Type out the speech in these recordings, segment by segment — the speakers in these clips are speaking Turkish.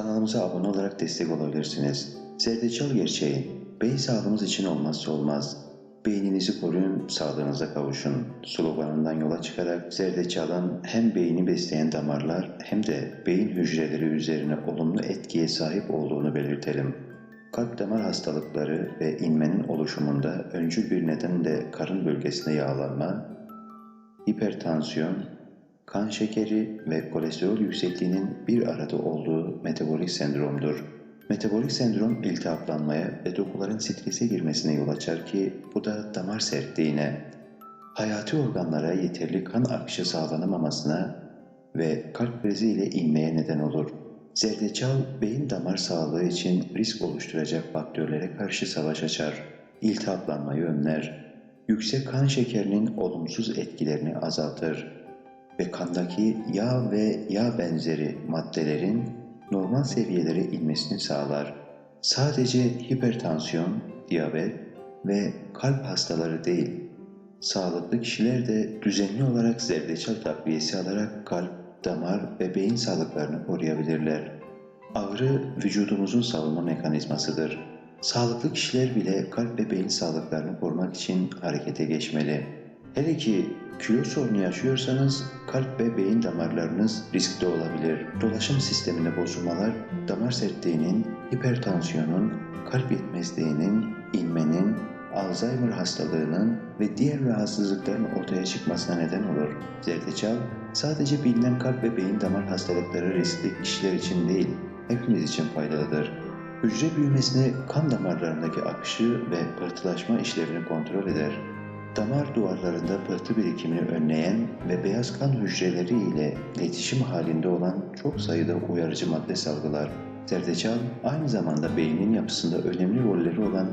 Kanalımıza abone olarak destek olabilirsiniz. Zerdeçal gerçeği, beyin sağlığımız için olmazsa olmaz. Beyninizi koruyun, sağlığınıza kavuşun. Sloganından yola çıkarak zerdeçalın hem beyni besleyen damarlar hem de beyin hücreleri üzerine olumlu etkiye sahip olduğunu belirtelim. Kalp damar hastalıkları ve inmenin oluşumunda öncül bir neden de karın bölgesinde yağlanma, hipertansiyon, kan şekeri ve kolesterol yüksekliğinin bir arada olduğu metabolik sendromdur. Metabolik sendrom iltihaplanmaya ve dokuların strese girmesine yol açar ki bu da damar sertliğine, hayati organlara yeterli kan akışı sağlanamamasına ve kalp krizi ile inmeye neden olur. Zerdeçal, beyin damar sağlığı için risk oluşturacak faktörlere karşı savaş açar, iltihaplanmayı önler, yüksek kan şekerinin olumsuz etkilerini azaltır ve kandaki yağ ve yağ benzeri maddelerin normal seviyelere inmesini sağlar. Sadece hipertansiyon, diyabet ve kalp hastaları değil, sağlıklı kişiler de düzenli olarak zerdeçal takviyesi alarak kalp, damar ve beyin sağlıklarını koruyabilirler. Ağrı vücudumuzun savunma mekanizmasıdır. Sağlıklı kişiler bile kalp ve beyin sağlıklarını korumak için harekete geçmeli. Hele ki kilo sorunu yaşıyorsanız kalp ve beyin damarlarınız riskte olabilir. Dolaşım sisteminde bozulmalar, damar sertliğinin, hipertansiyonun, kalp yetmezliğinin, inmenin, Alzheimer hastalığının ve diğer rahatsızlıkların ortaya çıkmasına neden olur. Zerdeçal sadece bilinen kalp ve beyin damar hastalıkları riskli kişiler için değil, hepimiz için faydalıdır. Hücre büyümesini, kan damarlarındaki akışı ve pıhtılaşma işlerini kontrol eder. Damar duvarlarında pıhtı birikimini önleyen ve beyaz kan hücreleri ile iletişim halinde olan çok sayıda uyarıcı madde salgılar. Zerdeçal aynı zamanda beynin yapısında önemli rolleri olan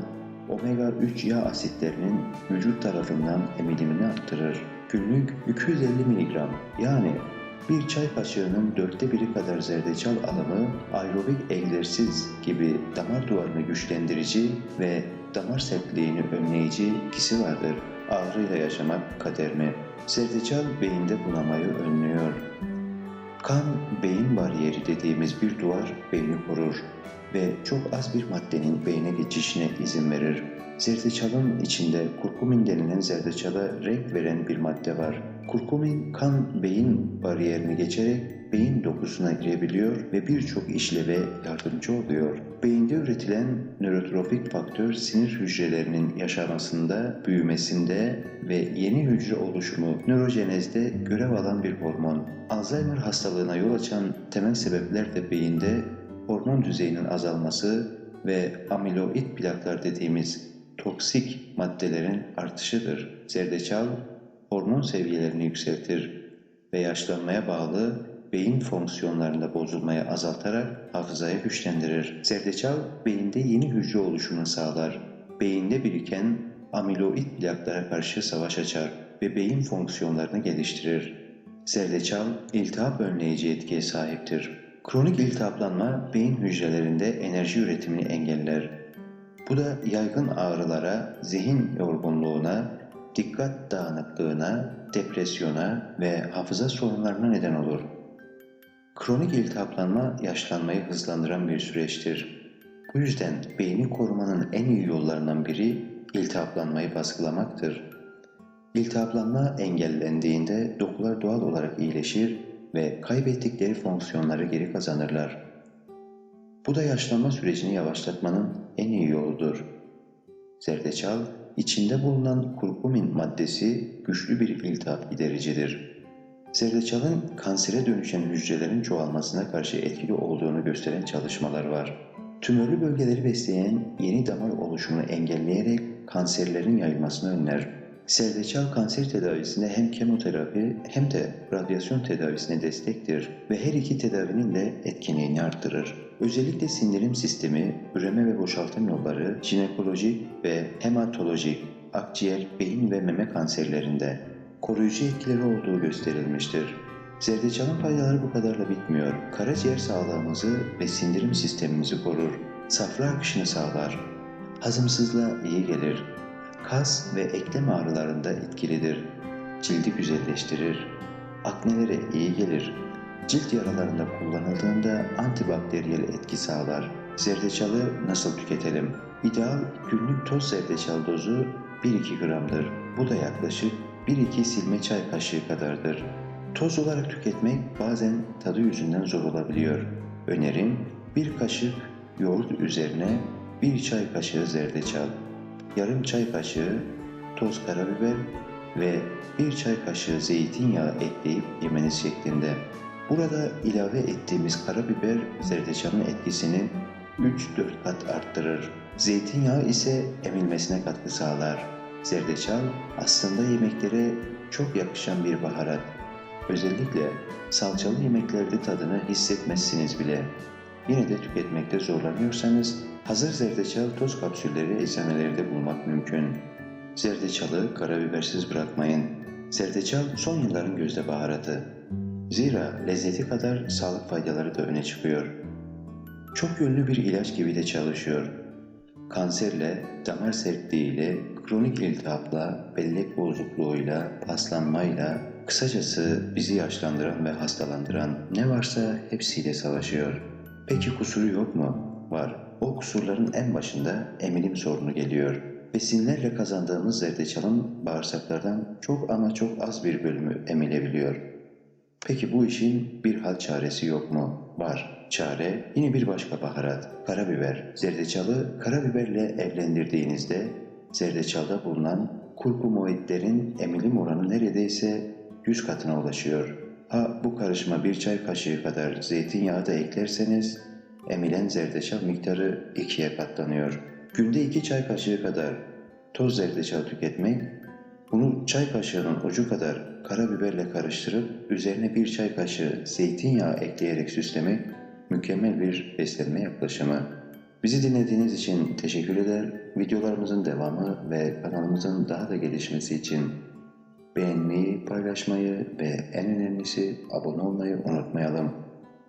omega 3 yağ asitlerinin vücut tarafından emilimini arttırır. Günlük 250 mg yani bir çay kaşığının dörtte biri kadar zerdeçal alımı aerobik egzersiz gibi damar duvarını güçlendirici ve damar sertliğini önleyici etkisi vardır. Ağrıyla yaşamak kader mi? Zerdeçal beyinde bunamayı önlüyor. Kan beyin bariyeri dediğimiz bir duvar beyni korur ve çok az bir maddenin beyne geçişine izin verir. Zerdeçalın içinde kurkumin denilen zerdeçala renk veren bir madde var. Kurkumin kan beyin bariyerini geçerek beyin dokusuna girebiliyor ve birçok işleve yardımcı oluyor. Beyinde üretilen nörotrofik faktör sinir hücrelerinin yaşamasında, büyümesinde ve yeni hücre oluşumu nörojenezde görev alan bir hormon. Alzheimer hastalığına yol açan temel sebepler de beyinde hormon düzeyinin azalması ve amiloid plaklar dediğimiz toksik maddelerin artışıdır. Zerdeçal hormon seviyelerini yükseltir ve yaşlanmaya bağlı beyin fonksiyonlarında bozulmayı azaltarak hafızayı güçlendirir. Zerdeçal beyinde yeni hücre oluşumunu sağlar. Beyinde biriken amiloid plaklara karşı savaş açar ve beyin fonksiyonlarını geliştirir. Zerdeçal iltihap önleyici etkiye sahiptir. Kronik iltihaplanma beyin hücrelerinde enerji üretimini engeller. Bu da yaygın ağrılara, zihin yorgunluğuna, dikkat dağınıklığına, depresyona ve hafıza sorunlarına neden olur. Kronik iltihaplanma yaşlanmayı hızlandıran bir süreçtir. Bu yüzden beyni korumanın en iyi yollarından biri iltihaplanmayı baskılamaktır. İltihaplanma engellendiğinde dokular doğal olarak iyileşir ve kaybettikleri fonksiyonları geri kazanırlar. Bu da yaşlanma sürecini yavaşlatmanın en iyi yoludur. Zerdeçal, içinde bulunan kurkumin maddesi güçlü bir iltihap gidericidir. Zerdeçalın kansere dönüşen hücrelerin çoğalmasına karşı etkili olduğunu gösteren çalışmalar var. Tümörlü bölgeleri besleyen yeni damar oluşumunu engelleyerek kanserlerin yayılmasını önler. Zerdeçal kanser tedavisinde hem kemoterapi hem de radyasyon tedavisine destektir ve her iki tedavinin de etkinliğini arttırır. Özellikle sindirim sistemi, üreme ve boşaltım yolları, jinekolojik ve hematolojik, akciğer, beyin ve meme kanserlerinde koruyucu etkileri olduğu gösterilmiştir. Zerdeçalın faydaları bu kadarla bitmiyor. Karaciğer sağlığımızı ve sindirim sistemimizi korur. Safra akışını sağlar. Hazımsızlığa iyi gelir. Kas ve eklem ağrılarında etkilidir. Cildi güzelleştirir. Aknelere iyi gelir. Cilt yaralarında kullanıldığında antibakteriyel etki sağlar. Zerdeçalı nasıl tüketelim? İdeal günlük toz zerdeçal dozu 1-2 gramdır. Bu da yaklaşık 1-2 silme çay kaşığı kadardır. Toz olarak tüketmek bazen tadı yüzünden zor olabiliyor. Önerim bir kaşık yoğurt üzerine bir çay kaşığı zerdeçal, yarım çay kaşığı toz karabiber ve bir çay kaşığı zeytinyağı ekleyip yemeniz şeklinde. Burada ilave ettiğimiz karabiber zerdeçalın etkisini 3-4 kat arttırır. Zeytinyağı ise emilmesine katkı sağlar. Zerdeçal aslında yemeklere çok yakışan bir baharat. Özellikle salçalı yemeklerde tadını hissetmezsiniz bile. Yine de tüketmekte zorlanıyorsanız hazır zerdeçal toz kapsülleri eczanelerde bulmak mümkün. Zerdeçalı karabibersiz bırakmayın. Zerdeçal son yılların gözde baharatı. Zira lezzeti kadar sağlık faydaları da öne çıkıyor. Çok yönlü bir ilaç gibi de çalışıyor. Kanserle, damar sertliğiyle, kronik iltihapla, bellek bozukluğuyla, paslanmayla, kısacası bizi yaşlandıran ve hastalandıran ne varsa hepsiyle savaşıyor. Peki kusuru yok mu? Var. O kusurların en başında emilim sorunu geliyor. Besinlerle kazandığımız zerdeçalın bağırsaklardan çok ama çok az bir bölümü emilebiliyor. Peki bu işin bir hal çaresi yok mu? Var. Çare yine bir başka baharat. Karabiber. Zerdeçalı karabiberle evlendirdiğinizde zerdeçalda bulunan kurkumoidlerin emilim oranı neredeyse 100 katına ulaşıyor. Ha bu karışıma bir çay kaşığı kadar zeytinyağı da eklerseniz emilen zerdeçal miktarı ikiye katlanıyor. Günde iki çay kaşığı kadar toz zerdeçal tüketmek bunu çay kaşığının ucu kadar karabiberle karıştırıp üzerine bir çay kaşığı zeytinyağı ekleyerek süslemek mükemmel bir beslenme yaklaşımı. Bizi dinlediğiniz için teşekkür eder. Videolarımızın devamı ve kanalımızın daha da gelişmesi için beğenmeyi, paylaşmayı ve en önemlisi abone olmayı unutmayalım.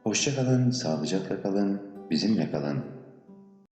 Hoşçakalın, sağlıcakla kalın, bizimle kalın.